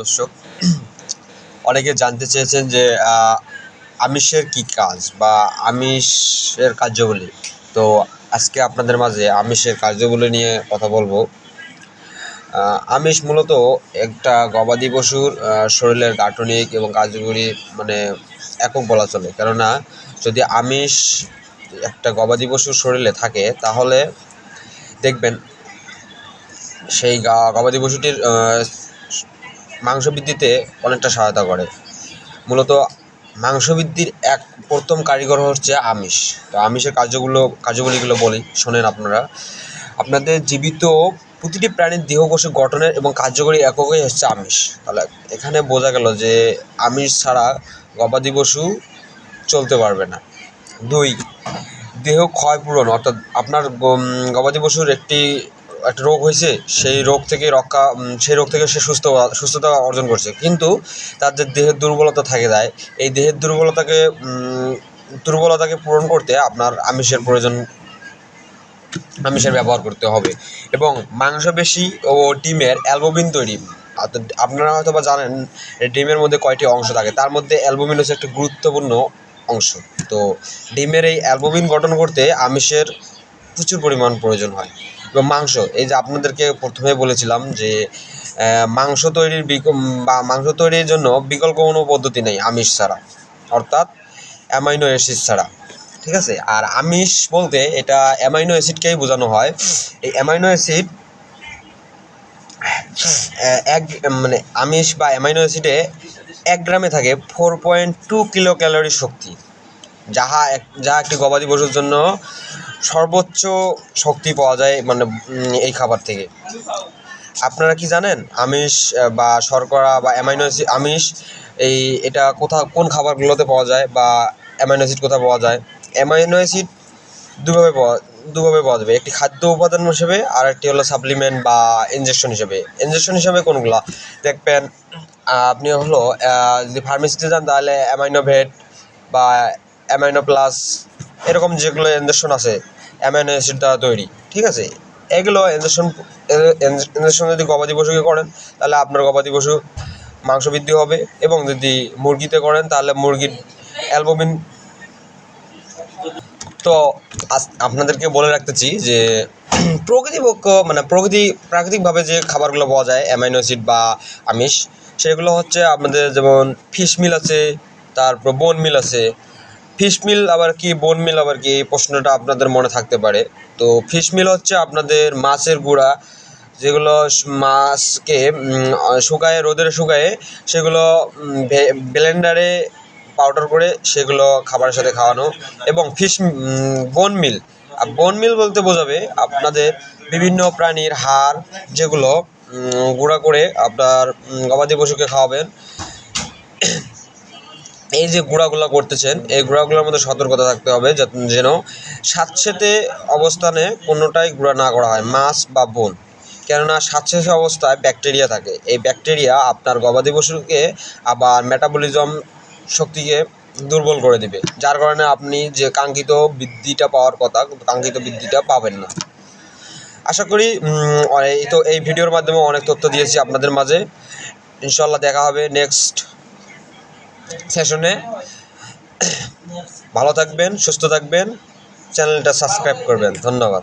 দর্শক, অনেকে জানতে চেয়েছেন যে আমিষের কি কাজ বা আমিষের কার্যাবলী তো আজকে আপনাদের মাঝে আমিষের কার্যাবলী নিয়ে কথা বলব। আমিষ মূলত একটা গবাদি পশুর শরীরের গাঠনিক এবং কার্যকরী মানে একক বলা চলে। কেননা, যদি আমিষ একটা গবাদি পশুর শরীরে থাকে, তাহলে দেখবেন সেই গবাদি পশুটির মাংস বৃদ্ধিতে অনেকটা সহায়তা করে। মূলত মাংস বৃদ্ধির এক প্রথম কারিগর হচ্ছে আমিষ। তো আমিষের কার্যগুলো কার্যগুলিগুলো বলি, শোনেন আপনারা। আপনাদের জীবিত প্রতিটি প্রাণীর দেহকোষের গঠনের এবং কার্যকরী এককই হচ্ছে আমিষ। তাহলে এখানে বোঝা গেল যে আমিষ ছাড়া গবাদি পশু চলতে পারবে না। দুই, দেহ ক্ষয়পূরণ, অর্থাৎ আপনার গবাদি পশুর একটি একটা রোগ হয়েছে, সেই রোগ থেকে রক্ষা সেই রোগ থেকে সে সুস্থ সুস্থতা অর্জন করছে। কিন্তু তার যে দেহের দুর্বলতা থাকে যায়, এই দেহের দুর্বলতাকে দুর্বলতাকে পূরণ করতে আপনার আমিষের প্রয়োজন, আমিষের ব্যবহার করতে হবে। এবং মাংসপেশি ও ডিমের অ্যালবুমিন তৈরি আপনারা হয়তো বা জানেন ডিমের মধ্যে কয়টি অংশ থাকে, তার মধ্যে অ্যালবুমিন হচ্ছে একটি গুরুত্বপূর্ণ অংশ। তো ডিমের এই অ্যালবুমিন গঠন করতে আমিষের প্রচুর পরিমাণ প্রয়োজন হয়। মাংস, এই যে আপনাদেরকে প্রথমে বলেছিলাম যে মাংস তৈরির বা মাংস তৈরির জন্য বিকল্প কোনো পদ্ধতি নেই, আমিষ ছাড়া, অর্থাৎ অ্যামাইনো অ্যাসিড ছাড়া, ঠিক আছে? আর আমিষ বলতে এটা অ্যামাইনো অ্যাসিডকেই বোঝানো হয়। এই অ্যামাইনো অ্যাসিড এক মানে আমিষ বা অ্যামাইনো অ্যাসিডে এক গ্রামে থাকে four point two kilo calorie শক্তি। যাহা এক যা একটি গবাদি পশুর জন্য সর্বোচ্চ শক্তি পাওয়া যায় মানে এই খাবার থেকে। আপনারা কি জানেন, আমিষ বা শর্করা বা অ্যামাইনো আমিষ, এই, এটা কোথা কোন খাবারগুলোতে পাওয়া যায় বা অ্যামাইনো অ্যাসিড কোথায় পাওয়া যায়? অ্যামাইনো অ্যাসিড দুভাবে পাওয়া দুভাবে পাওয়া যাবে। একটি খাদ্য উপাদান হিসেবে আর একটি হলো সাপ্লিমেন্ট বা ইনজেকশন হিসেবে। ইনজেকশন হিসেবে কোনগুলো? দেখবেন আপনি হলো যদি ফার্মেসিতে যান, তাহলে অ্যামাইনো ভেট বা অ্যামাইনো প্লাস এরকম যেগুলো ইনজেকশন আছে, অ্যামাইনো অ্যাসিড দ্বারা তৈরি, ঠিক আছে? এগুলো ইনজেকশন ইনজেকশন যদি গবাদি পশুকে করেন, তাহলে আপনার গবাদি পশু মাংস বৃদ্ধি হবে এবং যদি মুরগিতে করেন, তাহলে মুরগির অ্যালবুমিন তো আপনাদেরকে বলে রাখতেছি যে প্রকৃতিপক্ষ মানে প্রকৃতি, প্রাকৃতিকভাবে যে খাবারগুলো পাওয়া যায়, অ্যামাইনো অ্যাসিড বা আমিষ, সেগুলো হচ্ছে আপনাদের যেমন ফিশ মিল আছে, তারপর বোন মিল আছে ফিশ মিল আবার কি বোন মিল আবার কি, এই প্রশ্নটা আপনাদের মনে থাকতে পারে। তো ফিশ মিল হচ্ছে আপনাদের মাছের গুঁড়া, যেগুলো মাছকে শুকায়ে রোদের শুকায়ে সেগুলো ব্লেন্ডারে পাউডার করে সেগুলো খাবারের সাথে খাওয়ানো এবং ফিশ বোন মিল আর বোন মিল বলতে বোঝাবে আপনাদের বিভিন্ন প্রাণীর হাড় যেগুলো গুঁড়া করে আপনার গবাদি পশুকে খাওয়াবেন। এই যে গুঁড়াগুলো করতেছেন, এই গুঁড়াগুলোর মধ্যে সতর্কতা থাকতে হবে যেন স্যাঁতসেঁতে অবস্থানে কোনোটাই গুঁড়া না করা হয়, মাছ বা বোন। কেননা স্যাঁতসেঁতে অবস্থায় ব্যাকটেরিয়া থাকে। এই ব্যাকটেরিয়া আপনার গবাদি পশুকে আবার মেটাবলিজম শক্তিকে দুর্বল করে দিবে। যার কারণে আপনি যে কাঙ্ক্ষিত বৃদ্ধিটা পাওয়ার কথা, কাঙ্ক্ষিত বৃদ্ধিটা পাবেন না। আশা করি এই তো এই ভিডিওর মাধ্যমে অনেক তথ্য দিয়েছি আপনাদের মাঝে। ইনশাল্লাহ দেখা হবে নেক্সট সেশনে। ভালো থাকবেন সুস্থ থাকবেন। চ্যানেলটা সাবস্ক্রাইব করবেন। ধন্যবাদ।